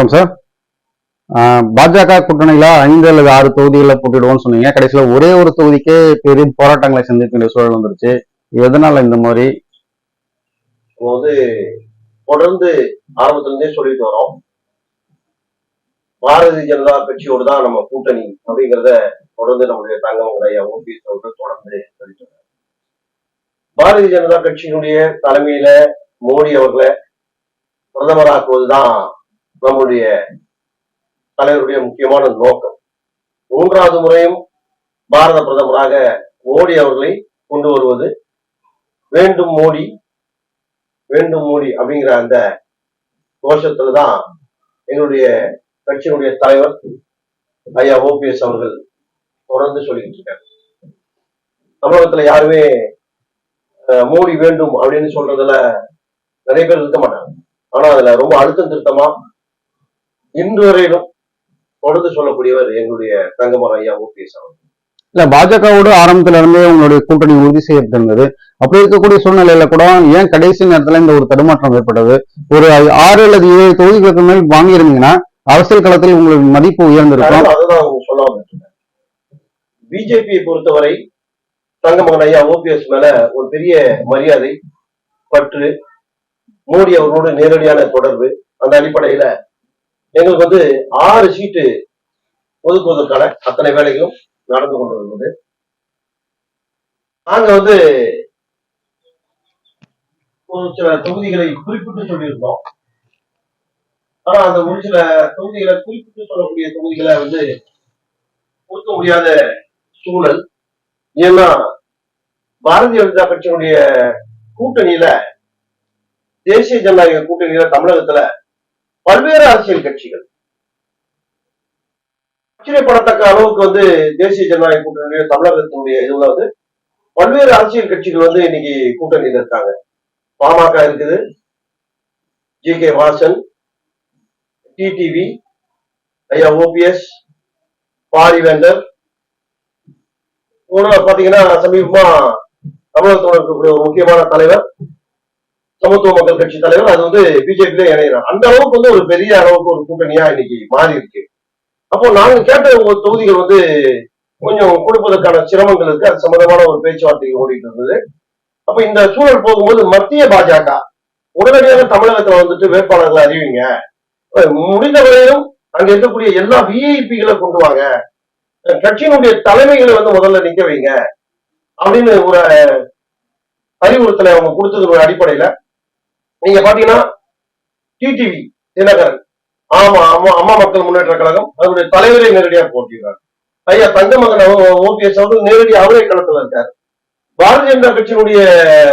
வணக்கம் சார் பாஜக கூட்டணியில ஐந்து அல்லது ஆறு தொகுதிகளில் போட்டிடுவோம்னு சொன்னீங்க. கடைசியில ஒரே ஒரு தொகுதிக்கே பெரும் போராட்டங்களை சந்திக்க வேண்டிய சூழல் வந்துருச்சு. எதனால இந்த மாதிரி? வந்து தொடர்ந்து ஆரம்பத்திலிருந்தே சொல்லிட்டு வரோம். பாரதிய ஜனதா கட்சியோடு தான் நம்ம கூட்டணி அப்படிங்கிறத தொடர்ந்து நம்முடைய தங்கமங்கல ஐயா ஓபிஎஸ் அவர்கள் தொடர்ந்து சொல்லிட்டு பாரதிய ஜனதா கட்சியினுடைய தலைமையில மோடி அவர்களை பிரதமராக்குவதுதான் நம்முடைய தலைவருடைய முக்கியமான நோக்கம். மூன்றாவது முறையும் பாரத பிரதமராக மோடி அவர்களை கொண்டு வருவது வேண்டும் மோடி வேண்டும் மோடி அப்படிங்கிற அந்த கோஷத்துல தான் எங்களுடைய கட்சியினுடைய தலைவர் ஐயா ஓபிஎஸ் அவர்கள் தொடர்ந்து சொல்லிக்கிட்டு இருக்காரு. தமிழகத்துல யாருமே அஹ், மோடி வேண்டும் அப்படின்னு சொல்றதுல நிறைய பேர் இருக்க மாட்டாங்க. ஆனா அதுல ரொம்ப அழுத்தம் திருத்தமா இன்று வரையிலும் தொடர்ந்து சொல்லக்கூடியவர் எங்களுடைய தங்கமரம் ஐயா ஓபிஎஸ் அவர்கள். இல்ல பாஜகவோடு ஆரம்பத்துல இருந்தே உங்களுடைய கூட்டணி உறுதி செய்யப்பட்டிருந்தது அப்படி இருக்கக்கூடிய சூழ்நிலையில கூட ஏன் கடைசி நேரத்துல இந்த ஒரு தடுமாற்றம் ஏற்பட்டது? ஒரு ஆறு அல்லது ஏழு தொகுதிகளுக்கு மேல் வாங்கியிருந்தீங்கன்னா அரசியல் களத்தில் உங்களுக்கு மதிப்பு உயர்ந்திருக்கும். அதுதான் அவங்க சொல்ல வந்துட்டு பிஜேபியை பொறுத்தவரை தங்கமகன் ஐயா ஓபிஎஸ் மேல ஒரு பெரிய மரியாதை பற்று மோடி அவர்களோடு நேரடியான தொடர்பு அந்த அடிப்படையில எங்களுக்கு வந்து ஆறு சீட்டு ஒதுக்குவதற்கான அத்தனை வேலைகளும் நடந்து கொண்டு வருவது நாங்க வந்து ஒரு சில தொகுதிகளை குறிப்பிட்டு சொல்லியிருந்தோம். ஆனா அந்த ஒரு சில தொகுதிகளை குறிப்பிட்டு சொல்லக்கூடிய தொகுதிகளை வந்து கொடுக்க முடியாத சூழல். ஏன்னா பாரதிய ஜனதா கட்சியினுடைய கூட்டணியில தேசிய ஜனநாயக கூட்டணியில தமிழகத்துல பல்வேறு அரசியல் கட்சிகள். ஆச்சரியப்படத்தக்க அளவுக்கு வந்து தேசிய ஜனநாயக கூட்டணியுடைய தமிழகத்தினுடைய இதுல வந்து பல்வேறு அரசியல் கட்சிகள் வந்து இன்னைக்கு கூட்டணியில் இருக்காங்க பாமக இருக்குது ஜி கே வாசன் டிடிவி ஐயா ஓபிஎஸ் பாரிவேந்தர். கூட பாத்தீங்கன்னா சமீபமா தமிழகத்தோட இருக்கக்கூடிய ஒரு முக்கியமான தலைவர். சமத்துவ மக்கள் கட்சி தலைவர் அது வந்து பிஜேபியில இணைகிறார். அந்த அளவுக்கு வந்து ஒரு பெரிய அளவுக்கு ஒரு கூட்டணியா இன்னைக்கு மாறி இருக்கு. அப்போ நாங்க கேட்ட உங்க தொகுதிகள் வந்து கொஞ்சம் கொடுப்பதற்கான சிரமங்கள் இருக்கு. அது சம்பந்தமான ஒரு பேச்சுவார்த்தை ஓடிட்டு இருந்தது. அப்ப இந்த சூழல் போகும்போது மத்திய பாஜக உடனடியாக தமிழகத்துல வந்துட்டு வேட்பாளர்களை அறிவிங்க. முடிந்த வரையிலும் அங்க இருக்கக்கூடிய எல்லா விஐபிகளை கொண்டு வாங்க. கட்சியினுடைய தலைமைகளை வந்து முதல்ல நிக்க வைங்க. அப்படின்னு ஒரு அறிவுறுத்தலை அவங்க கொடுத்ததோட அடிப்படையில நீங்க பாத்தீங்கன்னா டிடிவி தினகரன். ஆமா அம்மா அம்மா மக்கள் முன்னேற்ற கழகம் அதனுடைய தலைவரை நேரடியா போட்டியிடுறார் ஐயா தங்கமகன் ஓபிஎஸ் அவர்கள் நேரடி அவரே களத்துல இருக்கார். பாரதிய ஜனதா கட்சியினுடைய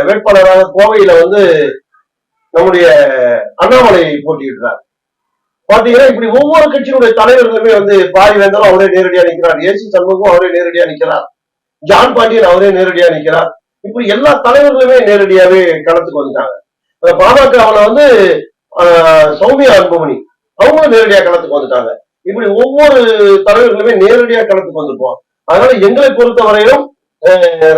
வேட்பாளராக கோவையில வந்து நம்முடைய அண்ணாமலை போட்டியிடுறார். பாத்தீங்கன்னா இப்படி ஒவ்வொரு கட்சியினுடைய தலைவர்களுமே வந்து பாரிவேந்தரும் அவரே நேரடியா நிற்கிறார் ஏசி சண்முகம் அவரே நேரடியா நிற்கிறார் ஜான் பாண்டியன் அவரே நேரடியா நிற்கிறார் இப்படி எல்லா தலைவர்களுமே நேரடியாவே களத்துக்கு வந்துட்டாங்க. பாமகவுல வந்து சௌமியா அன்புமணி. அவங்களும் நேரடியா களத்துக்கு வந்துட்டாங்க. இப்படி ஒவ்வொரு தலைவர்களுமே நேரடியா களத்துக்கு வந்திருப்போம் அதனால எங்களை பொறுத்தவரையிலும்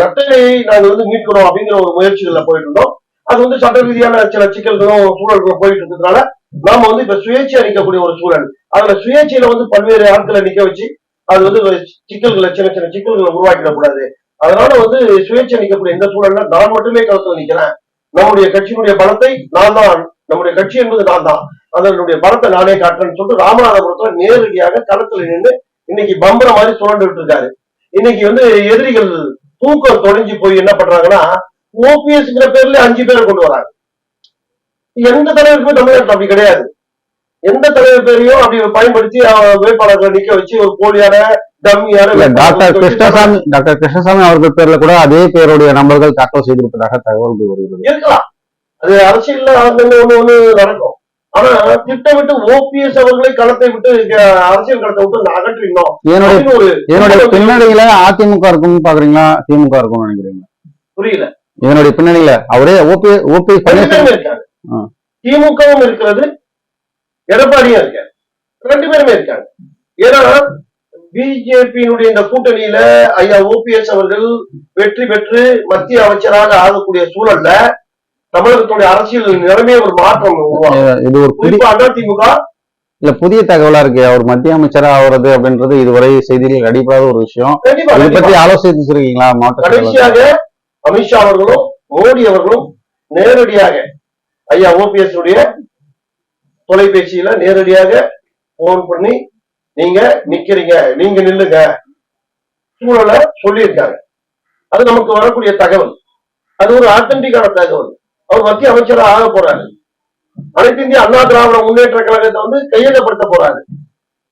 ரத்தையை நாங்கள் வந்து மீட்கணும் அப்படிங்கிற ஒரு முயற்சிகள்ல போயிட்டு இருந்தோம் அது வந்து சட்ட ரீதியான சில சிக்கல்களும் சூழல்களும் போயிட்டு இருக்கிறதுனால நாம வந்து இப்ப சுயேட்சை அளிக்கக்கூடிய ஒரு சூழல். அதுல சுயேட்சையில வந்து பல்வேறு ஆட்களை நிக்க வச்சு அது வந்து ஒரு சிக்கல்களை சின்ன சின்ன சிக்கல்களை உருவாக்கிடக்கூடாது. அதனால வந்து சுயேட்சை நிக்கக்கூடிய இந்த சூழல்ல நான் மட்டுமே களத்துல நிக்கிறேன். நம்முடைய கட்சியினுடைய பலத்தை நான் தான் நம்முடைய கட்சி என்பது நான் தான் அதனுடைய பலத்தை நானே காட்டுறேன்னு சொல்லிட்டு ராமநாதபுரத்துல நேரடியாக களத்துல நின்று இன்னைக்கு பம்பர மாதிரி சுழண்டுட்டு இருக்காரு இன்னைக்கு வந்து எதிரிகள் தூக்கம் தொலைஞ்சு போய் என்ன பண்றாங்கன்னா ஓபிஎஸ்ங்கிற பேர்ல அஞ்சு பேரை கொண்டு வராங்க. எந்த தலைவருக்குமே தமிழ்நாட்டில் அப்படி கிடையாது. எந்த தலைவர் பேரையும் அப்படி பயன்படுத்தி வேட்பாளர்களை நிக்க வச்சு ஒரு போலியான டாக்டர் கிருஷ்ணசாமி டாக்டர் கிருஷ்ணசாமி அவர்கள் பேர்ல கூட அதே பேருடைய நம்பர்கள் தாக்கல் செய்திருப்பதாக தகவல்கள் வருகிறது. இருக்கலாம். அது அரசியல்ல ஒண்ணு ஒண்ணு நடக்கும். ஆனா திட்டமிட்டு ஓபிஎஸ் அவர்களை களத்தை விட்டு அரசியல் களத்தை விட்டு அகற்றினோம் என்னுடைய பின்னணியில அதிமுக இருக்கும்னு பாக்குறீங்களா திமுக இருக்கும்னு நினைக்கிறீங்க புரியல. என்னுடைய பின்னணியில அவரே ஓபி ஓபி ரெண்டு பன்னீர்செல்வம் பேருமே இருக்காங்க ஆ. திமுகவும் இருக்கிறது எடப்பாடியும் இருக்காரு. ரெண்டு பேருமே இருக்காங்க. ஏன்னா பிஜேபியினுடைய இந்த கூட்டணியில ஐயா ஓபிஎஸ் அவர்கள் வெற்றி பெற்று மத்திய அமைச்சராக ஆகக்கூடிய சூழல்ல தமிழகத்துடைய அரசியல் நிலைமையே ஒரு மாற்றம் இது ஒரு குறிப்பா அதிமுக. இல்ல புதிய தகவலா இருக்கு அவர் மத்திய அமைச்சரா ஆகுறது அப்படின்றது இதுவரை செய்தியில் அடிப்படாத ஒரு விஷயம். இதை. பத்தி மாவட்ட செயலாளர்? கடைசியாக அமித்ஷா அவர்களும் மோடி அவர்களும் நேரடியாக ஐயா ஓபிஎஸ் உடைய தொலைபேசியில நேரடியாக போன் பண்ணி நீங்க நிக்கிறீங்க நீங்க நில்லுங்க. சூழலை சொல்லியிருக்காங்க அது நமக்கு வரக்கூடிய தகவல். அது ஒரு ஆத்தன்டிக்கான தகவல். அவர் மத்திய அமைச்சராக ஆக போறாரு. அனைத்து இந்திய அண்ணா திராவிட முன்னேற்ற கழகத்தை வந்து கையகப்படுத்த போறாரு.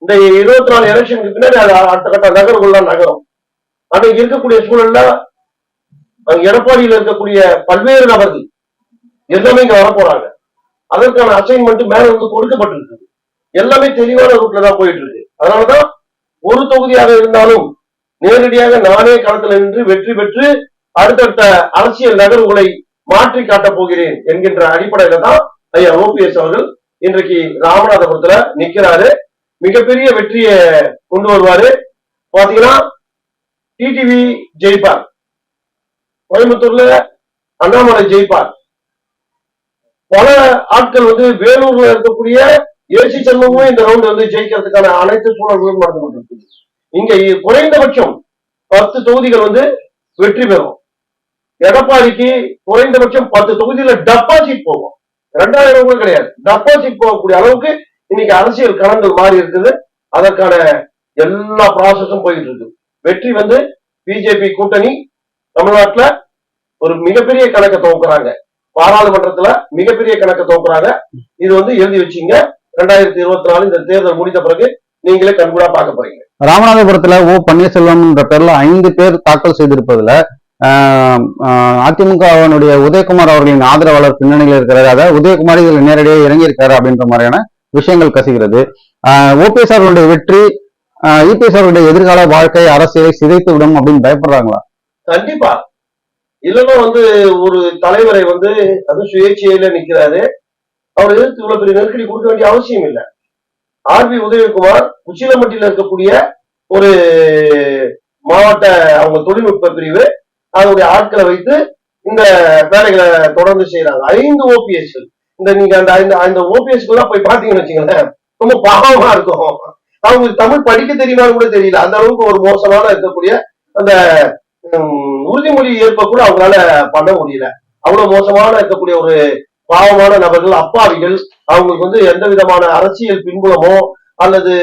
இந்த இருபத்தி நாலு எலெக்ஷனுக்கு பின்னாடி அது அடுத்த கட்ட நகர்வுகள்லாம் நகரும். அன்னைக்கு இருக்கக்கூடிய சூழல்ல எடப்பாடியில் இருக்கக்கூடிய பல்வேறு நபர்கள் எல்லாமே இங்க வர போறாங்க அதற்கான அசைன்மெண்ட் மேல வந்து கொடுக்கப்பட்டிருக்கு எல்லாமே தெளிவான ரூட்ல தான் போயிட்டு இருக்கு அதனாலதான் ஒரு தொகுதியாக இருந்தாலும் நேரடியாக நானே களத்தில் நின்று வெற்றி பெற்று அடுத்தடுத்த அரசியல் நகர்வுகளை மாற்றி காட்டப் போகிறேன் என்கின்ற அடிப்படையில தான் ஐயா ஓபிஎஸ் அவர்கள் இன்றைக்கு ராமநாதபுரத்துல நிக்கிறாரு. மிகப்பெரிய வெற்றியை கொண்டு வருவாரு. பாத்தீங்கன்னா டிடிவி ஜெயிப்பார் கோயம்புத்தூர்ல அண்ணாமலை ஜெயிப்பார் பல ஆட்கள் வந்து வேலூர்ல இருக்கக்கூடிய ஏசி செல்வமும் இந்த ரவுண்ட் வந்து ஜெயிக்கிறதுக்கான அனைத்து சூழல்களும் நடந்து கொண்டிருக்கு இங்க குறைந்தபட்சம் பத்து தொகுதிகள் வந்து வெற்றி பெறும். எடப்பாடிக்கு குறைந்தபட்சம் பத்து தொகுதியில டெபாசிட் போகும். ரெண்டாயிரம் கூட கிடையாது. டெபாசிட் போகக்கூடிய அளவுக்கு இன்னைக்கு அரசியல் கலந்து மாறி இருக்குது. அதற்கான எல்லா ப்ராசஸும் போயிட்டு இருக்கு வெற்றி வந்து பிஜேபி கூட்டணி தமிழ்நாட்டுல ஒரு மிகப்பெரிய கணக்கை துவக்குறாங்க. பாராளுமன்றத்துல மிகப்பெரிய கணக்கை துவக்குறாங்க இது வந்து எழுதி வச்சீங்க. ரெண்டாயிரத்தி இருபத்தி நாலு இந்த தேர்தல் முடிந்த பிறகு நீங்களே கண்கூடா பார்க்க போறீங்க. ராமநாதபுரத்துல ஓ பன்னீர்செல்வம்ன்ற பேர்ல ஐந்து பேர் தாக்கல் செய்திருப்பதுல அதிமுகவினுடைய உதயகுமார் அவர்களின் ஆதரவாளர் பின்னணியில் இருக்கிறாரு. அதாவது உதயகுமார் இதுல நேரடியாக இறங்கி இருக்காரு அப்படின்ற மாதிரியான விஷயங்கள் கசிகிறது. ஓபிஎஸ் அவர்களுடைய வெற்றி இபிஎஸ் அவர்களுடைய எதிர்கால வாழ்க்கை அரசியலை சிதைத்து விடும் அப்படின்னு பயப்படுறாங்களா? கண்டிப்பா. இல்லைன்னா வந்து ஒரு தலைவரை வந்து அது சுயேட்சையில நிக்கிறாரு. அவர் எதிர்த்து இவ்வளவு பெரிய நெருக்கடி கொடுக்க வேண்டிய அவசியம் இல்லை. ஆர் பி உதயகுமார் உச்சிலம்பட்டியில இருக்கக்கூடிய ஒரு மாவட்ட அவங்க தொழில்நுட்ப பிரிவு அதனுடைய ஆட்களை வைத்து இந்த வேலைகளை தொடர்ந்து செய்யறாங்க ஐந்து ஓபிஎஸ் இந்த நீங்க அந்த ஐந்து அந்த ஓபிஎஸ் எல்லாம் போய் பாத்தீங்கன்னு வச்சுங்களேன் ரொம்ப பாவமா இருக்கும். அவங்களுக்கு தமிழ் படிக்க தெரியுமான்னு கூட தெரியல. அந்த அளவுக்கு ஒரு மோசமான இருக்கக்கூடிய அந்த உறுதிமொழி ஏற்ப கூட அவங்களால பண்ண முடியல. அவ்வளவு மோசமான இருக்கக்கூடிய ஒரு பாவமான நபர்கள் அப்பாவிகள் அவங்களுக்கு வந்து எந்த விதமான அரசியல் பின்புலமோ அல்லது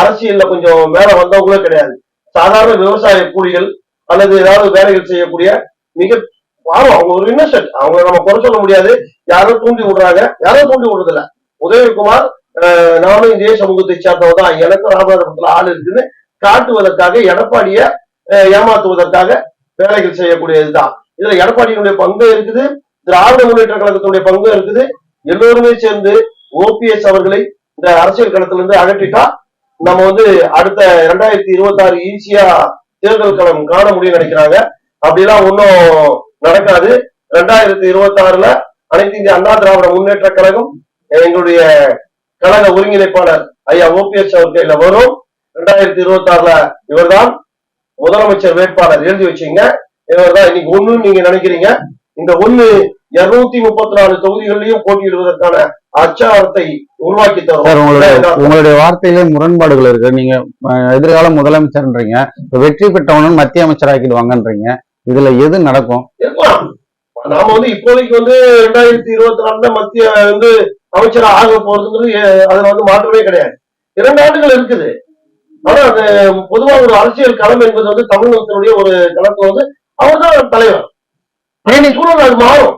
அரசியல்ல கொஞ்சம் மேல வந்தவங்களோ கிடையாது. சாதாரண விவசாய கூலிகள் அல்லது ஏதாவது வேலைகள் செய்யக்கூடிய மிக பாவம். அவங்க ஒரு இன்னசென்ட் அவங்க நம்ம குறை சொல்ல முடியாது. யாரோ தூண்டி விடுறாங்க. யாரோ தூண்டி விடுறது இல்ல உதயகுமார் நானும் இதே சமூகத்தை சேர்ந்தவங்க தான் எனக்கும் ராமநாதபுரத்துல ஆள் இருக்குன்னு காட்டுவதற்காக எடப்பாடிய ஏமாத்துவதற்காக வேலைகள் செய்யக்கூடிய இதுதான் இதுல எடப்பாடியினுடைய பங்கு இருக்குது திராவிட முன்னேற்ற கழகத்தினுடைய பங்கு இருக்குது. எல்லோருமே சேர்ந்து ஓபிஎஸ் அவர்களை இந்த அரசியல் களத்துல இருந்து அகற்றிட்டா நம்ம வந்து அடுத்த இரண்டாயிரத்தி இருபத்தி ஆறு ஈஸியா தேர்தல் களம் காண முடியும் நினைக்கிறாங்க. அப்படிலாம் ஒன்றும் நடக்காது. ரெண்டாயிரத்தி இருபத்தி ஆறுல அனைத்து இந்திய அண்ணா திராவிட முன்னேற்ற கழகம் எங்களுடைய கழக ஒருங்கிணைப்பாளர் ஐயா ஓபிஎஸ் அவர் கையில வரும். ரெண்டாயிரத்தி இருபத்தி ஆறுல இவர்தான் முதலமைச்சர் வேட்பாளர் எழுதி வச்சீங்க இவர்தான் இன்னைக்கு ஒண்ணுன்னு நீங்க நினைக்கிறீங்க. இந்த ஒண்ணு இருநூத்தி முப்பத்தி நாலு தொகுதிகளிலையும் போட்டியிடுவதற்கான அச்சாரத்தை உருவாக்கி தரும். உங்களுடைய வார்த்தையிலே முரண்பாடுகள் இருக்கு. நீங்க எதிர்கால முதலமைச்சர்ன்றீங்க. வெற்றி பெற்றவனும் மத்திய அமைச்சராக்கிடுவாங்கன்றீங்க. இதுல எது நடக்கும்? நாம வந்து இப்போதைக்கு வந்து ரெண்டாயிரத்தி இருபத்தி நாலுல மத்திய வந்து அமைச்சரா ஆக போறதுங்கிறது அதுல வந்து மாற்றமே கிடையாது. இரண்டு ஆண்டுகள் இருக்குது. ஆனா அது பொதுவா ஒரு அரசியல் களம் என்பது வந்து தமிழகத்தினுடைய ஒரு களத்துல வந்து அவர்தான் தலைவர். ஆனா சூழல் அது மாறும்.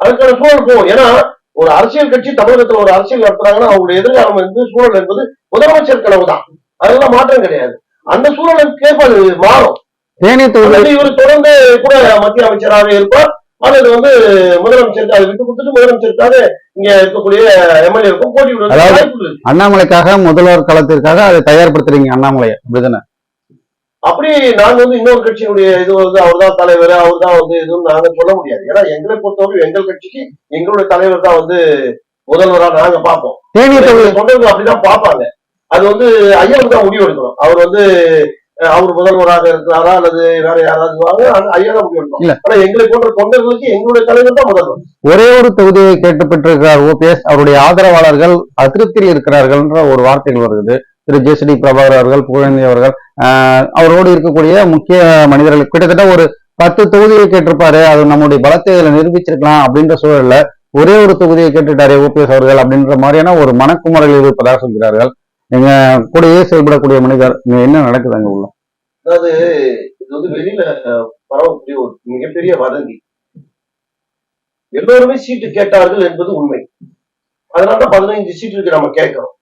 அதுக்கான சூழல் போகும். ஏன்னா ஒரு அரசியல் கட்சி தமிழகத்துல ஒரு அரசியல் நடத்துறாங்கன்னா அவங்களுடைய எதிர்காலம் என்பது சூழல் என்பது முதலமைச்சர் கனவு தான். அதெல்லாம் மாற்றம் கிடையாது. அந்த சூழலுக்கு ஏற்ப அது மாறும். தேனி அல்லது இவர் தொடர்ந்து கூட மத்திய அமைச்சராக இருப்பார். அல்லது வந்து முதலமைச்சருக்கு அதை விட்டு கொடுத்துட்டு முதலமைச்சருக்காக இங்க இருக்கக்கூடிய எம்எல்ஏக்கும் போட்டி. அண்ணாமலைக்காக முதல்வர் களத்திற்காக அதை தயார்படுத்துறீங்க அண்ணாமலையை அப்படிதானே அப்படி நாங்க வந்து இன்னொரு கட்சியினுடைய இது வந்து அவர்தான் தலைவர் அவர்தான் வந்து இதுன்னு நாங்க சொல்ல முடியாது. ஏன்னா எங்களை பொறுத்தவரை எங்கள் கட்சிக்கு எங்களுடைய தலைவர் தான் வந்து முதல்வரா நாங்க பார்ப்போம். தொண்டர்கள் அப்படிதான் பார்ப்பாங்க. அது வந்து ஐயாவுக்கு தான் முடிவு எடுக்கணும் அவர் வந்து அவர் முதல்வராக இருக்கிறாரா அல்லது வேற யாராவது ஐயா முடிவு இல்ல. ஆனா எங்களை போன்ற தொண்டர்களுக்கு எங்களுடைய தலைவர் தான் முதல்வர். ஒரே ஒரு தொகுதியை கேட்டு பெற்றிருக்கிறார் ஓபிஎஸ். அவருடைய ஆதரவாளர்கள் அதிருப்தியில் இருக்கிறார்கள்ன்ற ஒரு வார்த்தைகள் வருகிறது திரு. ஜேசிடி பிரபாகர் அவர்கள் புகழேந்தி அவர்கள் அவரோடு இருக்கக்கூடிய முக்கிய மனிதர்கள். கிட்டத்தட்ட ஒரு பத்து தொகுதியை கேட்டிருப்பாரு. அது நம்முடைய பலத்தை இதுல நிரூபிச்சிருக்கலாம் அப்படின்ற சூழல்ல ஒரே ஒரு தொகுதியை கேட்டுட்டாரே ஓபிஎஸ் அவர்கள் அப்படின்ற மாதிரியான ஒரு மனக்குமரல் இருப்பதாக சொல்கிறார்கள். நீங்க கூடயே செயல்படக்கூடிய மனிதர் இங்க என்ன நடக்குது அங்க உள்ள? அதாவது இது வந்து வெளியில பரவக்கூடிய ஒரு மிகப்பெரிய வதந்தி. எல்லோருமே சீட்டு கேட்டார்கள் என்பது உண்மை. அதனால பதினைஞ்சு சீட்டுக்கு நம்ம கேட்கிறோம்.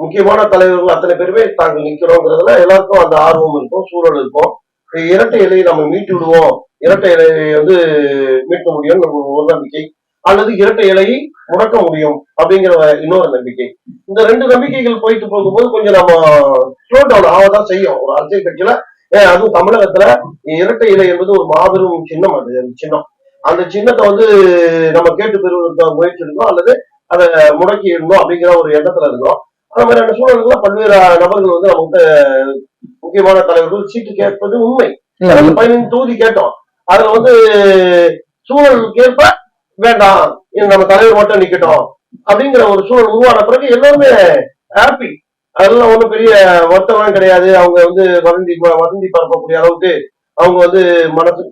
முக்கியமான தலைவர்கள் அத்தனை பேருமே தாங்கள் நிக்கிறோங்கிறதுல எல்லாருக்கும் அந்த ஆர்வம் இருக்கும் சூழல் இருக்கும். இரட்டை இலையை நம்ம மீட்டு விடுவோம். இரட்டை இலையை வந்து மீட்க முடியும் ஒரு நம்பிக்கை. அல்லது இரட்டை இலையை முடக்க முடியும் அப்படிங்கிற இன்னொரு நம்பிக்கை. இந்த ரெண்டு நம்பிக்கைகள் போயிட்டு போகும்போது கொஞ்சம் நம்ம ஸ்லோ டவுன் ஆகதான் செய்யும். ஒரு அரசியல் கட்சியில அதுவும் தமிழகத்துல இரட்டை இலை என்பது ஒரு மாபெரும் சின்னம் அது அந்த சின்னம். அந்த சின்னத்தை வந்து நம்ம கேட்டு பெறுவதற்கு முயற்சி இருந்தோம் அல்லது அதை முடக்கி இருந்தோம் அப்படிங்கிற ஒரு எண்ணத்துல இருந்தோம். அந்த மாதிரியான சூழல்கள பல்வேறு நபர்கள் வந்து நமக்கு முக்கியமான தலைவர்கள் சீட்டு கேட்பது உண்மை. அந்த பதினைந்து தொகுதி கேட்டோம். அதுல வந்து சூழலுக்கு ஏற்ப வேண்டாம் இது நம்ம தலைவர் மட்டும் நிக்கட்டும் அப்படிங்கிற ஒரு சூழல் உருவான பிறகு எல்லாருமே ஹாப்பி அதெல்லாம் ஒண்ணும் பெரிய வருத்தம்லாம் கிடையாது. அவங்க வந்து வதந்தி வதந்தி பரப்பக்கூடிய அளவுக்கு அவங்க வந்து மனசு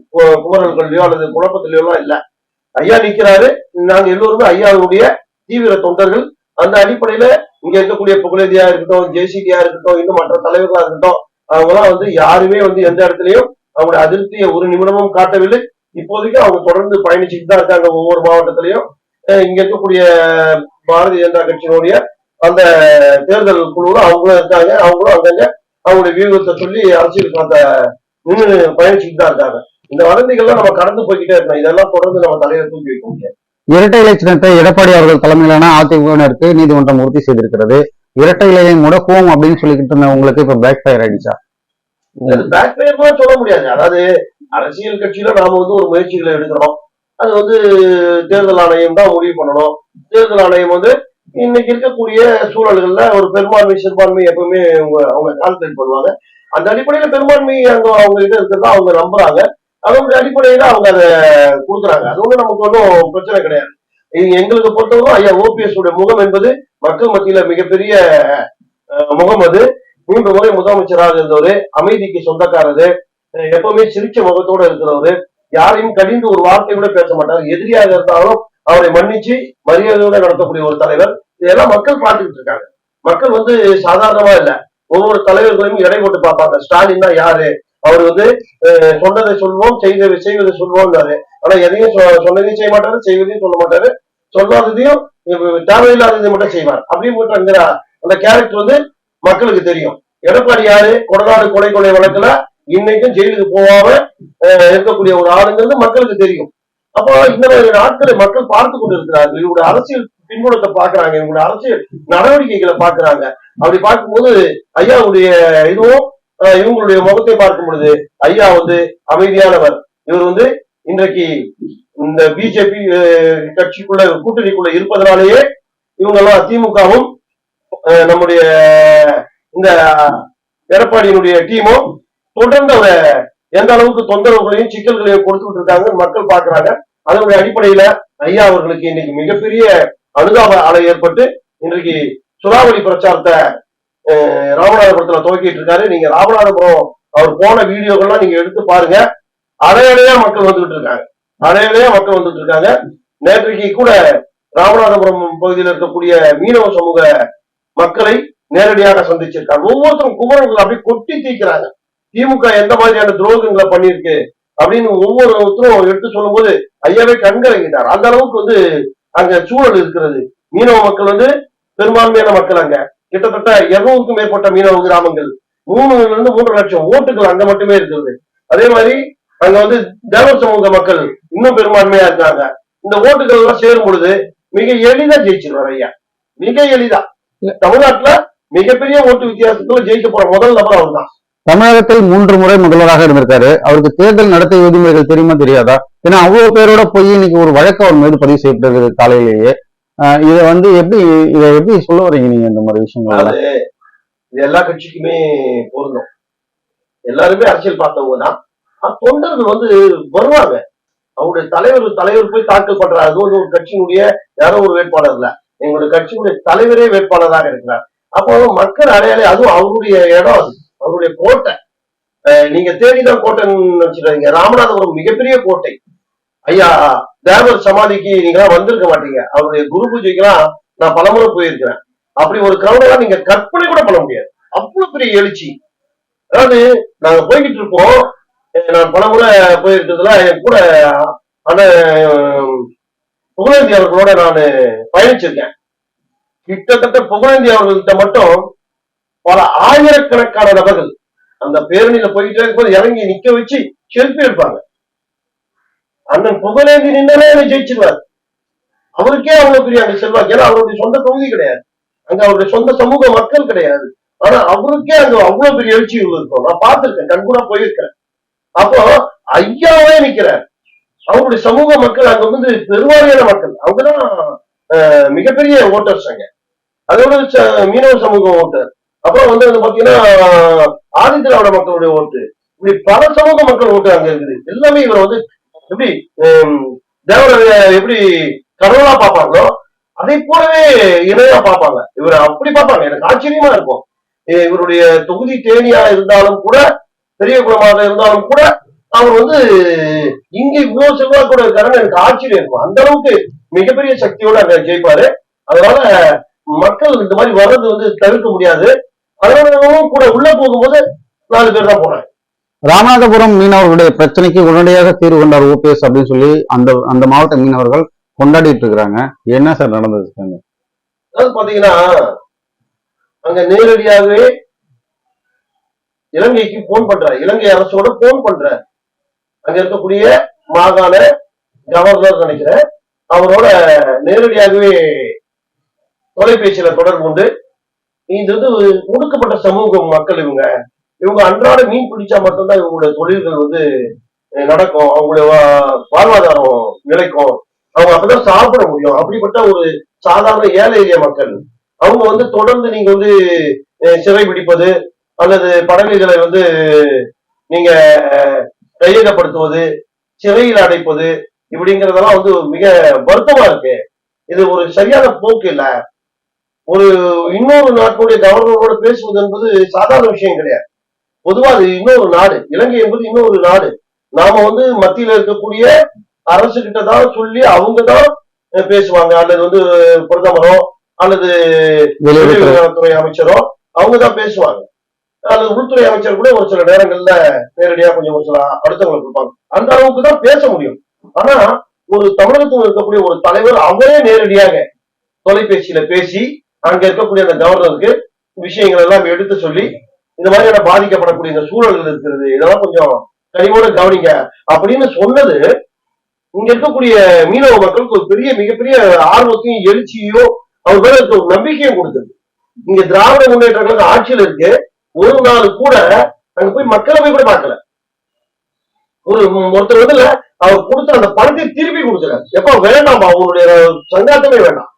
குமரல்கள்லயோ அல்லது குழப்பத்திலயோ எல்லாம் இல்ல. ஐயா நிக்கிறாரு. நாங்க எல்லோருமே ஐயாவுடைய தீவிர தொண்டர்கள். அந்த அடிப்படையில இங்க இருக்கக்கூடிய புகழேதியா இருக்கட்டும் ஜேசிடியா இருக்கட்டும் இன்னும் மற்ற தலைவர்களா இருக்கட்டும் அவங்க எல்லாம் வந்து யாருமே வந்து எந்த இடத்துலயும் அவங்களுடைய அதிருப்தியை ஒரு நிமிடமும் காட்டவில்லை. இப்போதைக்கு அவங்க தொடர்ந்து பயணிச்சுட்டு தான் இருக்காங்க ஒவ்வொரு மாவட்டத்திலையும். இங்க இருக்கக்கூடிய பாரதிய ஜனதா கட்சியினுடைய அந்த தேர்தல் குழுல அவங்களும் இருக்காங்க. அவங்களும் அங்கங்க அவங்களுடைய வியூகத்தை சொல்லி அரசியல் களத்தை நின்று பயணிச்சுட்டு தான் இருக்காங்க. இந்த வதந்திகள்லாம் நம்ம கடந்து போய்கிட்டே இருக்கோம் இதெல்லாம் தொடர்ந்து நம்ம தலையில தூக்கி வைக்க முடியாது. இரட்டை இலை சின்னத்தை எடப்பாடி அவர்கள் தலைமையிலான அதிமுகவினருக்கு நீதிமன்றம் உறுதி செய்திருக்கிறது. இரட்டை இலையை முடக்குவோம் அப்படின்னு சொல்லிக்கிட்டு இருந்த உங்களுக்கு இப்ப பேக் ஃபயர் ஆயிடுச்சா பேக் ஃபயர்லாம் சொல்ல முடியாது. அதாவது அரசியல் கட்சியில நாம வந்து ஒரு முயற்சிகளை எடுக்கிறோம். அது வந்து தேர்தல் ஆணையம் தான் முடிவு பண்ணணும். தேர்தல் ஆணையம் வந்து இன்னைக்கு இருக்கக்கூடிய சூழல்கள்ல ஒரு பெரும்பான்மை சிறுபான்மை எப்பவுமே அவங்க அவங்க கால்குலேட் பண்ணுவாங்க. அந்த அடிப்படையில பெரும்பான்மை அங்க அவங்க கிட்ட இருக்கிறதா அவங்க நம்புறாங்க. அதனுடைய அடிப்படையில அவங்க அதை கொடுக்குறாங்க. அது ஒன்றும் நமக்கு ஒன்றும் பிரச்சனை கிடையாது. எங்களுக்கு பொறுத்தவரை ஐயா ஓபிஎஸ் உடைய முகம் என்பது மக்கள் மத்தியில மிகப்பெரிய முகம் அது. மூன்று முறை முதலமைச்சராக இருந்தவர் அமைதிக்கு சொந்தக்காரரு. எப்பவுமே சிரிச்ச முகத்தோட இருக்கிறவரு யாரையும் கடிந்து ஒரு வார்த்தை கூட பேச மாட்டார். எதிரியாக இருந்தாலும் அவரை மன்னிச்சு மரியாதையோட நடத்தக்கூடிய ஒரு தலைவர். இதெல்லாம் மக்கள் பார்த்துக்கிட்டு இருக்காங்க. மக்கள் வந்து சாதாரணமா இல்ல. ஒவ்வொரு தலைவர்களையும் எடை போட்டு பார்ப்பாங்க. ஸ்டாலின் தான் யாரு? அவர் வந்து சொன்னதை சொல்வோம் செய்ததை செய்வதை சொல்வோம்னாரு. ஆனா எதையும் சொ- சொன்னதையும் செய்ய மாட்டாரு செய்வதையும் சொல்ல மாட்டாரு. சொல்லாததையும் தேவையில்லாததை மட்டும் செய்வார். அப்படிங்கிற அந்த கேரக்டர் வந்து மக்களுக்கு தெரியும். எடப்பாடி யாரு? கொடநாடு கொலை கொலை வழக்குல இன்னைக்கும் ஜெயிலுக்கு போகாம அஹ், இருக்கக்கூடிய ஒரு ஆளுங்கிறது மக்களுக்கு தெரியும். அப்போ இந்த மாதிரி நாட்களை மக்கள் பார்த்து கொண்டு இருக்கிறார்கள் இவருடைய அரசியல் பின்புலத்தை பாக்குறாங்க இவங்களுடைய அரசியல் நடவடிக்கைகளை பாக்குறாங்க அப்படி பார்க்கும்போது ஐயாவுடைய இதுவும் இவங்களுடைய முகத்தை பார்க்கும் பொழுது ஐயா வந்து அமைதியானவர். இவர் வந்து இன்றைக்கு இந்த பிஜேபி கட்சிக்குள்ள கூட்டணிக்குள்ள இருப்பதனாலேயே இவங்க எல்லாம் திமுகவும் நம்முடைய இந்த எடப்பாடியினுடைய டீமும் தொடர்ந்து அவரை எந்த அளவுக்கு தொந்தரவுகளையும் சிக்கல்களையும் கொடுத்துட்டு இருக்காங்க மக்கள் பாக்குறாங்க அதனுடைய அடிப்படையில ஐயா அவர்களுக்கு இன்னைக்கு மிகப்பெரிய அனுதாப அலை ஏற்பட்டு இன்றைக்கு சுறாவளி பிரச்சாரத்தை அஹ், ராமநாதபுரத்துல துவக்கிட்டு இருக்காரு. நீங்க ராமநாதபுரம் அவர் போன வீடியோக்கள்லாம் நீங்க எடுத்து பாருங்க. அலையலையா மக்கள் வந்துகிட்டு இருக்காங்க. அலையலையா மக்கள் வந்துட்டு இருக்காங்க. நேற்றைக்கு கூட ராமநாதபுரம் பகுதியில் இருக்கக்கூடிய மீனவ சமூக மக்களை நேரடியாக சந்திச்சிருக்காங்க. ஒவ்வொருத்தரும் குமரங்கள் அப்படியே கொட்டி தீக்கிறாங்க. திமுக எந்த மாதிரியான துரோகங்களை பண்ணிருக்கு அப்படின்னு ஒவ்வொருத்தரும் எடுத்து சொல்லும் போது ஐயாவே கண்கலங்கிட்டார். அந்த அளவுக்கு வந்து அங்க சூழல் இருக்கிறது. மீனவ மக்கள் வந்து பெரும்பான்மையான மக்கள் அங்க. கிட்டத்தட்ட இருநூறுக்கும் மேற்பட்ட மீனவ கிராமங்கள். மூணுல இருந்து மூன்று லட்சம் ஓட்டுகள் அங்க மட்டுமே இருக்கிறது. அதே மாதிரி அங்க வந்து தேவர் சமூக மக்கள் இன்னும் பெரும்பான்மையா இருக்காங்க இந்த ஓட்டுகள் எல்லாம் சேரும் பொழுது மிக எளிதா ஜெயிச்சிருவார் ஐயா. மிக எளிதா. தமிழ்நாட்டுல மிகப்பெரிய ஓட்டு வித்தியாசத்துல ஜெயிக்க போற முதல் நபர் அவர் தான் தமிழகத்தில் மூன்று முறை முதல்வராக இருந்திருக்காரு. அவருக்கு தேர்தல் நடத்தை விதிமுறைகள் தெரியுமா தெரியாதா? ஏன்னா அவ்வளவு பேரோட போய் இன்னைக்கு ஒரு வழக்கு அவர் மீது பதிவு செய்யப்பட்டது காலையிலேயே. ஆஹ் இதை வந்து எப்படி இதை எப்படி சொல்ல வரீங்க நீங்க இந்த மாதிரி விஷயங்கள் இது எல்லா கட்சிக்குமே பொருந்தும். எல்லாருமே அரசியல் பார்த்தவங்க தான். தொண்டர்கள் வந்து வருவாங்க. அவருடைய தலைவர் தலைவர் போய் தாக்கல் பண்றாரு. அது வந்து ஒரு கட்சியினுடைய யாரோ ஒரு வேட்பாளர் இல்ல. எங்களுடைய கட்சியினுடைய தலைவரே வேட்பாளராக இருக்கிறார். அப்போ மக்கள் அடையாளம் அதுவும் அவருடைய இடம் அது. அவருடைய கோட்டை. அஹ் நீங்க தேடிதான் கோட்டைன்னு வச்சுக்காதீங்க ராமநாதபுரம் மிகப்பெரிய கோட்டை. ஐயா தேவர் சமாதிக்கு நீங்க வந்திருக்க மாட்டீங்க. அவருடைய குரு பூஜைக்கெல்லாம் நான் பலமுறை போயிருக்கிறேன். அப்படி ஒரு கிரௌடெல்லாம் நீங்க கற்பனை கூட பண்ண முடியாது. அவ்வளவு பெரிய எழுச்சி. அதாவது நாங்க போய்கிட்டு இருப்போம் நான் பலமுறை போயிருக்கிறதுல என் கூட அண்ணன் புகழேந்தி அவர்களோட நான் பயணிச்சிருக்கேன். கிட்டத்தட்ட புகழேந்தி அவர்கள்ட்ட மட்டும் பல ஆயிரக்கணக்கான நபர்கள் அந்த பேரணியில போயிட்டே இருக்கும்போது இறங்கி நிக்க வச்சு செல்ஃபி எடுப்பாங்க. அண்ணன் புகழேந்தி நின்னாலே என்னை ஜெயிச்சிருவார். அவருக்கே அவ்வளவு பெரிய அங்க செல்வாக்கு. ஏன்னா அவருடைய சொந்த தொகுதி கிடையாது. அங்க அவருடைய சொந்த சமூக மக்கள் கிடையாது. ஆனா அவருக்கே அங்க அவ்வளவு பெரிய எழுச்சி இருக்கும் நான் பார்த்திருக்கேன் கண்கூடா போயிருக்கேன் அப்போ ஐயாவே நிக்கிறார். அவருடைய சமூக மக்கள் அங்க வந்து பெருவாரியான மக்கள். அவங்கதான் அஹ், மிகப்பெரிய ஓட்டர்ஸ் அங்க. அதோட ச- மீனவ சமூக ஓட்டர் அப்புறம் வந்து வந்து பாத்தீங்கன்னா ஆதி திராவிட மக்களுடைய ஓட்டு. இப்படி பல சமூக மக்கள் ஓட்டு அங்க இருக்குது. எல்லாமே இவர் வந்து எப்படி ஹம், தேவரை எப்படி கடவுளா பார்ப்பாங்களோ அதை போலவே இணையா பார்ப்பாங்க. இவர் அப்படி பார்ப்பாங்க. எனக்கு ஆச்சரியமா இருக்கும். இவருடைய தொகுதி தேனியா இருந்தாலும் கூட பெரிய குளமாக இருந்தாலும் கூட அவர் வந்து இங்க இவ்வளவு செல்வாக்கூட இருக்காருன்னு எனக்கு ஆச்சரியம் இருக்கும். அந்த அளவுக்கு மிகப்பெரிய சக்தியோட அங்க ஜெயிப்பாரு. அதனால மக்கள் இந்த மாதிரி வர்றது வந்து தவிர்க்க முடியாது. அதனாலவும் கூட உள்ள போகும்போது நாலு பேர் தான் போனாங்க ராமநாதபுரம் மீனவர்களுடைய பிரச்சனைக்கு உடனடியாக தீர்வு கொண்டார் ஓபிஎஸ் அப்படின்னு சொல்லி அந்த அந்த மாவட்ட மீனவர்கள் கொண்டாடிட்டு இருக்கிறாங்க. என்ன சார் நடந்தது பாத்தீங்கன்னா அங்க நேரடியாகவே இலங்கைக்கு போன் பண்றாரு. இலங்கை அரசோட போன் பண்றாரு. அங்க இருக்கக்கூடிய மாகாண கவர்னர் நினைக்கிறேன். அவரோட நேரடியாகவே தொலைபேசியில தொடர்பு கொண்டு இது வந்து ஒடுக்கப்பட்ட சமூக மக்கள் இவங்க. இவங்க அன்றாட மீன் பிடிச்சா மட்டும்தான் இவங்களுடைய தொழில்கள் வந்து நடக்கும். அவங்களுடைய வா- வாழ்வாதாரம் நிலைக்கும். அவங்க அப்பதான் சாப்பிட முடியும். அப்படிப்பட்ட ஒரு சாதாரண ஏழை எளிய மக்கள். அவங்க வந்து தொடர்ந்து நீங்க வந்து சிறை பிடிப்பது அல்லது படகுகளை வந்து நீங்க கையகப்படுத்துவது சிறையில் அடைப்பது இப்படிங்கிறதெல்லாம் வந்து மிக வருத்தமா இருக்கு. இது ஒரு சரியான போக்கு இல்லை. ஒரு இன்னொரு நாட்டுடைய கவர்னரோட பேசுவது என்பது சாதாரண விஷயம் கிடையாது. பொதுவா அது இன்னொரு நாடு இலங்கை என்பது இன்னொரு நாடு. நாம வந்து மத்தியில இருக்கக்கூடிய அரசு கிட்ட தான் சொல்லி அவங்க தான் பேசுவாங்க. அல்லது வந்து பிரதமரோ அல்லது வெளியுறவுத்துறை. அமைச்சரோ அவங்க தான் பேசுவாங்க. அல்லது உள்துறை அமைச்சர் கூட ஒரு சில நேரங்கள்ல நேரடியா கொஞ்சம் ஒரு சில அடுத்தவங்களுக்கு கொடுப்பாங்க. அந்த அளவுக்கு தான் பேச முடியும். ஆனா ஒரு தமிழகத்தில் இருக்கக்கூடிய ஒரு தலைவர் அவரே நேரடியாக தொலைபேசியில பேசி அங்க இருக்கக்கூடிய அந்த கவர்னருக்கு விஷயங்கள் எல்லாம் எடுத்து சொல்லி இந்த மாதிரியான பாதிக்கப்படக்கூடிய இந்த சூழல்கள் இருக்கிறது இதெல்லாம் கொஞ்சம் கனிவோட கவனிங்க. அப்படின்னு சொன்னது இங்க இருக்கக்கூடிய மீனவ மக்களுக்கு ஒரு பெரிய மிகப்பெரிய ஆர்வத்தையும் எழுச்சியையும் அவர் மேல இருக்க ஒரு நம்பிக்கையும் கொடுத்தது. இங்க திராவிட முன்னேற்ற கழகம் ஆட்சியில் இருக்கு. ஒரு நாள் கூட அங்க போய் மக்களவை கூட பார்க்கல. ஒரு ஒருத்தர் வந்து அவர் கொடுத்த அந்த பணத்தை திருப்பி கொடுக்குறாரு எப்ப வேண்டாம் அவங்களுடைய சங்காத்தமே வேண்டாம்.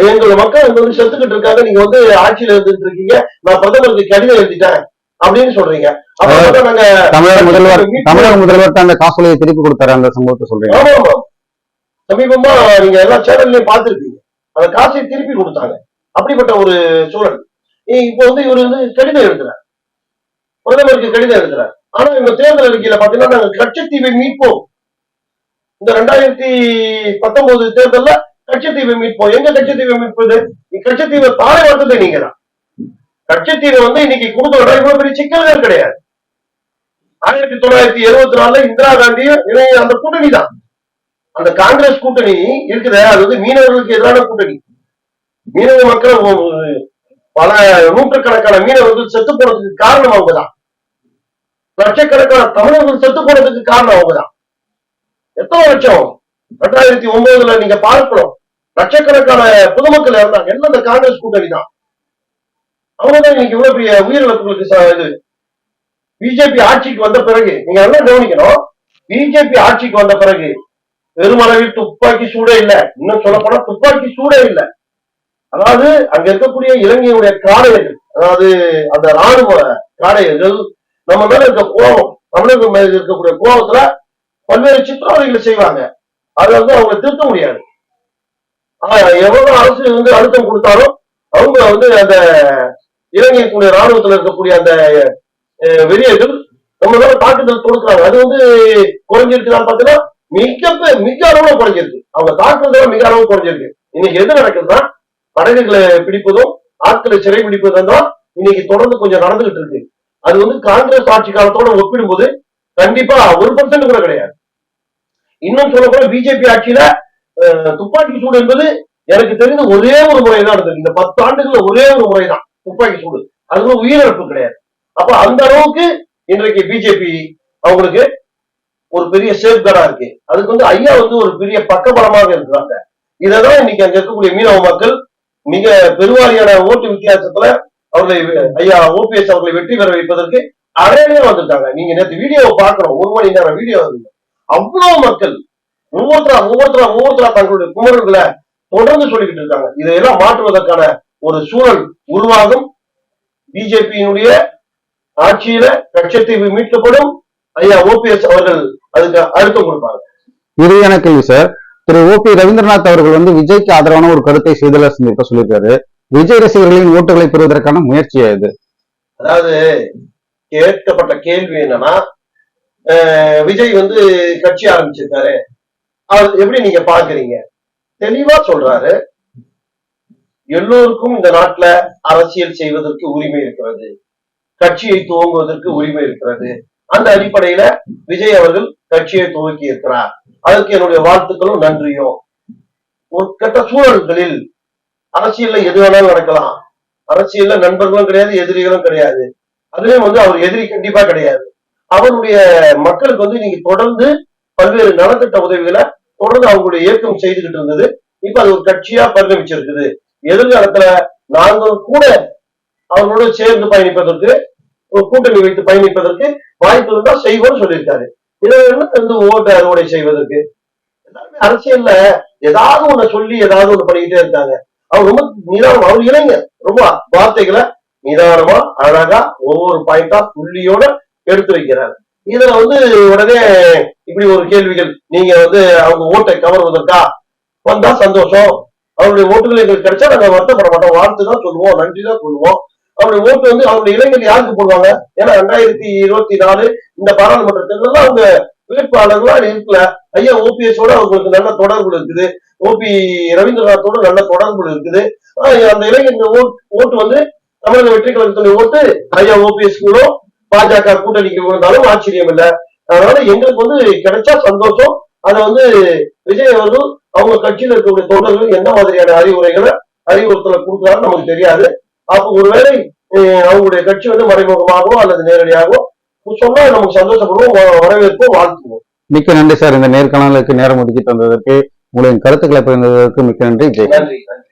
எங்களோட மக்கள் இங்க வந்து செத்துக்கிட்டு இருக்காங்க. நீங்க வந்து ஆட்சியில இருந்துட்டு இருக்கீங்க. நான் பிரதமருக்கு கடிதம் எழுதிட்டேன் அப்படின்னு சொல்றீங்க. தமிழக முதல்வர் தமிழக முதல்வர் தான் அந்த காசோலையை திருப்பி கொடுத்தாரு அந்த சம்பவத்தை சொல்றீங்க. ஆமா ஆமா. சமீபமா நீங்க எல்லா சேனல்லையும் பார்த்திருப்பீங்க. அந்த காசை திருப்பி கொடுத்தாங்க. அப்படிப்பட்ட ஒரு சூழல். இப்போ வந்து இவர் வந்து கடிதம் எழுதுறார். பிரதமருக்கு கடிதம் எழுதுறார். ஆனா இவங்க தேர்தல் அறிக்கையில பாத்தீங்கன்னா நாங்க கட்சித்தீவை மீட்போம். இந்த ரெண்டாயிரத்தி பத்தொன்பது தேர்தல்ல கட்சத்தீவை மீட்போம் எங்க கட்சத்தீவை மீட்பது? கட்சத்தீவை தாழ வந்தது நீங்க தான் கட்சத்தீவை வந்து இன்னைக்கு கொடுத்தோட இவ்வளவு பெரிய சிக்கல்கள் கிடையாது. ஆயிரத்தி தொள்ளாயிரத்தி எழுபத்தி நாலுல இந்திரா காந்தியும் அந்த கூட்டணி தான். அந்த காங்கிரஸ் கூட்டணி இருக்குதே. அது வந்து மீனவர்களுக்கு எதிரான கூட்டணி. மீனவ மக்கள் பல நூற்றுக்கணக்கான மீனவர்கள் செத்து போனதுக்கு காரணம் அவங்கதான். லட்சக்கணக்கான தமிழர்கள் செத்து போனதுக்கு காரணம் அவங்கதான். எத்தனை லட்சம்? ரெண்டாயிரத்தி ஒன்பதுல நீங்க பார்க்கணும். லட்சக்கணக்கான பொதுமக்கள் இறந்தாங்க. என்ன இந்த காங்கிரஸ் கூட்டணி தான். அவங்கதான் இன்னைக்கு இவ்வளவு பெரிய உயிரிழப்புகளுக்கு இது. பிஜேபி ஆட்சிக்கு வந்த பிறகு நீங்க என்ன கவனிக்கணும். பிஜேபி ஆட்சிக்கு வந்த பிறகு பெருமளவில் துப்பாக்கி சூடே இல்ல. இன்னும் சொல்ல போனா துப்பாக்கி சூடே இல்ல. அதாவது அங்க இருக்கக்கூடிய இலங்கையுடைய காடையர்கள் அதாவது அந்த ராணுவ காடையர்கள் நம்ம மேல இருக்க கோபம் தமிழக மேல இருக்கக்கூடிய கோபத்துல பல்வேறு சித்திரவதைகளை செய்வாங்க. அதை வந்து அவங்க திருத்த முடியாது. ஆனா எவ்வளவு அரசு வந்து அழுத்தம் கொடுத்தாலும் அவங்க வந்து அந்த இலங்கைக்குரிய ராணுவத்துல இருக்கக்கூடிய அந்த அஹ், வெறியர்கள் நம்ம மேல தாக்குதல் தொடுக்கிறாங்க. அது வந்து குறைஞ்சிருக்குதான் பாத்தீங்கன்னா மிக மிக அளவுல குறைஞ்சிருக்கு. அவங்க தாக்குதல் மிக அளவு குறைஞ்சிருக்கு. இன்னைக்கு எது நடக்குதுன்னா படகுகளை பிடிப்பதும் ஆட்களை சிறை பிடிப்பதும் தான் இன்னைக்கு தொடர்ந்து கொஞ்சம் நடந்துகிட்டு இருக்கு. அது வந்து காங்கிரஸ் ஆட்சி காலத்தோட ஒப்பிடும்போது கண்டிப்பா ஒரு பர்சன்ட் கூட கிடையாது. இன்னும் சொல்ல போனா பிஜேபி ஆட்சியில துப்பாக்கி சூடு என்பது எனக்கு தெரிந்து ஒரே ஒரு முறை தான் இந்த பத்து ஆண்டுகள்ல ஒரே ஒரு முறை தான் துப்பாக்கி சூடு. அது உயிரிழப்பு கிடையாது. அப்ப அந்த அளவுக்கு இன்றைக்கு பிஜேபி அவங்களுக்கு ஒரு பெரிய சேஃப்கார்டா இருக்கு. அதுக்கு வந்து ஐயா வந்து ஒரு பெரிய பக்கபலமாக இருக்கிறாங்க. இதைதான் இன்னைக்கு அங்க இருக்கக்கூடிய மீனவ மக்கள் மிக பெருவாரியான ஓட்டு வித்தியாசத்துல அவர்களை ஐயா ஓபிஎஸ் அவர்களை வெற்றி பெற வைப்பதற்கு அடையாளமே வந்திருக்காங்க. நீங்க நேற்று வீடியோவை பார்க்கணும். ஒரு மணி நேரம் வீடியோ வந்து அவ்வளவு மக்கள் ஒவ்வொருத்தரா ஒவ்வொருத்தரா ஒவ்வொருத்தரா தங்களுடைய குமரர்களை தொடர்ந்து சொல்லிக்கிட்டு இருக்காங்க. இதையெல்லாம் மாற்றுவதற்கான ஒரு சூழல் உருவாகும். பிஜேபியினுடைய ஆட்சியில கட்சத்தீவு மீட்கப்படும். ஐயா ஓபிஎஸ் அவர்கள் அதுக்கு அழுத்தம் கொடுப்பாங்க. இது எனக்கு சார். திரு ஓ பி ரவீந்திரநாத் அவர்கள் வந்து விஜய்க்கு ஆதரவான ஒரு கருத்தை செய்தியாளர் சந்திப்ப சொல்லியிருக்காரு. விஜய் ரசிகர்களின் ஓட்டுகளை பெறுவதற்கான முயற்சியா இது? அதாவது கேட்கப்பட்ட கேள்வி என்னன்னா விஜய் வந்து கட்சி ஆரம்பிச்சிருக்காரு. அவர் எப்படி நீங்க பாக்குறீங்க தெளிவா சொல்றாரு. எல்லோருக்கும் இந்த நாட்டுல அரசியல் செய்வதற்கு உரிமை இருக்கிறது. கட்சியை துவங்குவதற்கு உரிமை இருக்கிறது. அந்த அடிப்படையில விஜய் அவர்கள் கட்சியை துவக்கி இருக்கிறார். அதற்கு என்னுடைய வாழ்த்துக்களும் நன்றியும். ஒரு கட்ட சூழல்களில் அரசியல்ல எது வேணாலும் நடக்கலாம். அரசியல்ல நண்பர்களும் கிடையாது எதிரிகளும் கிடையாது. அதுலயும் வந்து அவர் எதிரி கண்டிப்பா கிடையாது. அவனுடைய மக்களுக்கு வந்து நீங்க தொடர்ந்து பல்வேறு நலத்திட்ட உதவிகளை தொடர்ந்து அவங்களுடைய இயக்கம் செய்துகிட்டு இருந்தது. இப்ப அது ஒரு கட்சியா பரிணமிச்சிருக்குது. எதிர்காலத்துல நாங்கள் கூட அவர்களோட சேர்ந்து பயணிப்பதற்கு ஒரு கூட்டணி வைத்து பயணிப்பதற்கு வாய்ப்பு தான் செய்வோம்னு சொல்லியிருக்காரு. இதை வந்து ஓட்டு அறுவடை செய்வதற்கு? எல்லாருமே அரசியல்ல ஏதாவது ஒண்ணு சொல்லி ஏதாவது ஒண்ணு பண்ணிக்கிட்டே இருக்காங்க. அவர் ரொம்ப நிதானம் அவர் இளைஞர். ரொம்ப வார்த்தைகளை நிதானமா அழகா ஒவ்வொரு பாயிண்டா புள்ளியோட எடுத்து வைக்கிறார். இதுல வந்து உடனே இப்படி ஒரு கேள்விகள் நீங்க வந்து அவங்க ஓட்டை கவர்வதற்கா வந்தா சந்தோஷம். அவருடைய ஓட்டுகள் எங்களுக்கு கிடைச்சா நாங்க வருத்தப்பட மாட்டோம். வாழ்த்து தான் சொல்லுவோம் நன்றி தான் சொல்லுவோம். அவருடைய ஓட்டு வந்து அவருடைய இளைஞர் யாருக்கு போடுவாங்க? ஏன்னா ரெண்டாயிரத்தி இருபத்தி நாலு இந்த பாராளுமன்ற தேர்தலில் அவங்க வேட்பாளர்களா இருக்கல. ஐயா ஓபிஎஸோட அவங்களுக்கு நல்ல தொடர்பு இருக்குது. ஓபி ரவீந்திரநாத்தோட நல்ல தொடர்பு இருக்குது. அந்த இளைஞர் ஓட்டு வந்து தமிழக வெற்றி கழகத்துடைய ஓட்டு ஐயா ஓபிஎஸ் கூட பாஜக கூட்டணிக்கு விழுந்தாலும் ஆச்சரியம் இல்லை. அதனால எங்களுக்கு வந்து கிடைச்சா சந்தோஷம். அதை வந்து விஜய் அவர்கள் அவங்க கட்சியில இருக்கக்கூடிய தொண்டர்கள் என்ன மாதிரியான அறிவுரைகளை அறிவுறுத்தலை கொடுக்குறாரு நமக்கு தெரியாது. அப்ப ஒருவேளை அவங்களுடைய கட்சி வந்து மறைமுகமாகவோ அல்லது நேரடியாகவோ சொன்னா நமக்கு சந்தோஷப்படுவோம் வரவேற்போம் வாழ்த்துவோம். மிக்க நன்றி சார். இந்த நேர்காணலுக்கு நேரம் ஒதுக்கி தந்ததற்கு உங்களின் கருத்துக்களை பகிர்ந்ததற்கு மிக்க நன்றி. ஜெய் நன்றி நன்றி.